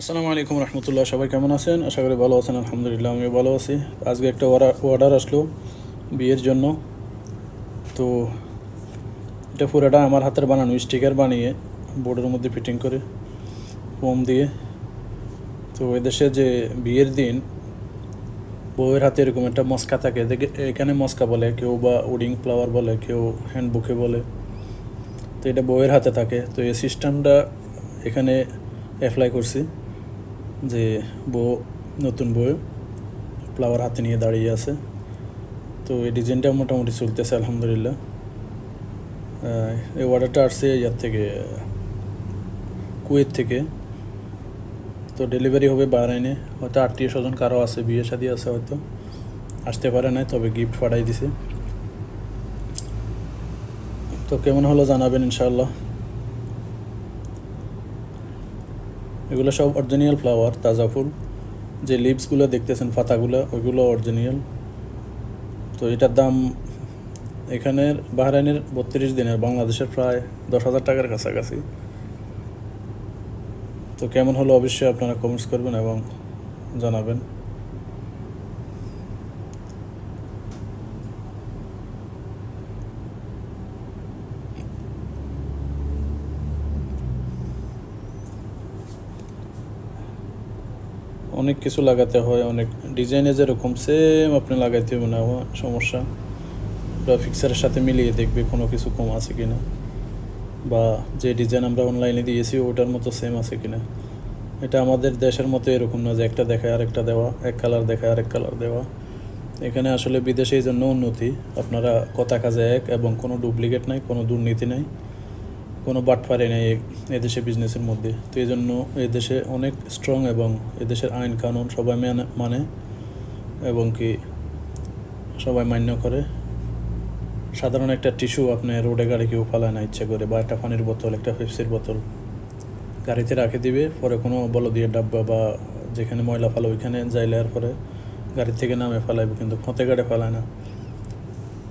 আসসালামু আলাইকুম রহমতুল্লাহ, সবাই কেমন আছেন? আশা করি ভালো আছেন, আলহামদুলিল্লাহ আমিও ভালো আছি। আজকে একটা অর্ডার আসলো বিয়ের জন্য। তো এটা পুরোটা আমার হাতের বানানো, স্টিকার বানিয়ে বোর্ডের মধ্যে ফিটিং করে, ফোম দিয়ে। তো এদেশে যে বিয়ের দিন, বউয়ের হাতে এরকম একটা মস্কা থাকে। এখানে মস্কা বলে, কেউ বা উডিং ফ্লাওয়ার বলে, কেউ হ্যান্ডবুকে বলে। তো এটা বউয়ের হাতে থাকে। তো এই সিস্টেমটা এখানে অ্যাপ্লাই করছি। যে বউ, নতুন বউ ফ্লাওয়ার হাতে নিয়ে দাঁড়িয়ে আছে। তো এই ডিজাইনটা মোটামুটি চলতেছে, আলহামদুলিল্লাহ। এই অর্ডারটা আসছে ইয়ার থেকে, কুয়েত থেকে। তো ডেলিভারি হবে বাহরাইনে। হয়তো আত্মীয় স্বজন কারও আছে, বিয়ে শাদি আছে হয়তো। আসতে পারে নাই, তবে গিফট পাঠাই দিছে। তো কেমন হলো জানাবেন ইনশাআল্লাহ। এগুলো সব অরিজিনাল ফ্লাওয়ার তাজা ফুল। যে লিভসগুলো দেখতেছেন, পাতাগুলো, ওইগুলো অরিজিনাল তো এটার দাম এখানের বাহরাইনের বত্রিশ দিনের, বাংলাদেশের প্রায় দশ হাজার টাকার কাছাকাছি। তো কেমন হলো অবশ্যই আপনারা কমেন্টস করবেন এবং জানাবেন। অনেক কিছু লাগাতে হয়, অনেক ডিজাইনে যেরকম সেম আপনি লাগাইতে হবে না সমস্যা। ওটা ফিক্সারের সাথে মিলিয়ে দেখবে কোনো কিছু কম আছে কি না বা যে ডিজাইন আমরা অনলাইনে দিয়েছি, ওটার মতো সেম আছে কি না এটা আমাদের দেশের মতো এরকম না যে একটা দেখায় আরেকটা দেওয়া, এক কালার দেখায় আরেক কালার দেওয়া। এখানে আসলে বিদেশে এই জন্য উন্নতি। আপনারা কথা কাজে এক এবং কোনো ডুপ্লিকেট নাই, কোনো দুর্নীতি নাই। কোনো বাটফারি নেই এদেশে বিজনেসের মধ্যে। তো এই জন্য এদেশে অনেক স্ট্রং এবং এদেশের আইন কানুন সবাই মানে মানে এবং কি সবাই মান্য করে। সাধারণ একটা টিস্যু আপনি রোডে গাড়ি কেউ ফালায় না ইচ্ছে করে, বা একটা পানির বোতল, একটা পেপসির বোতল। গাড়িতে রাখে দিবে, পরে কোনো বলো দিয়ে ডাব্বা বা যেখানে ময়লা ফালো ওইখানে যাইলে আর পরে গাড়ি থেকে নামে ফালাইবে, কিন্তু খতে গাড়ি ফালায় না।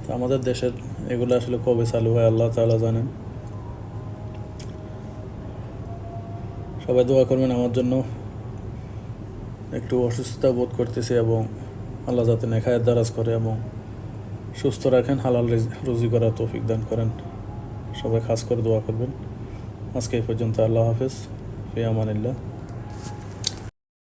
তো আমাদের দেশের এগুলো আসলে কবে চালু হয়, আল্লাহ তাআলা জানেন। সবাই দোয়া করবেন আমার জন্য। একটু অসুস্থতা বোধ করতেছে এবং আল্লাহ যাতে নেখায়ের দারাজ করে এবং সুস্থ রাখেন, হালাল রিজ- করার তৌফিক দান করেন। সবাই খাস করে দোয়া করবেন। আজকে এই পর্যন্ত আল্লাহ হাফেজ। ফি আমানিল্লাহ।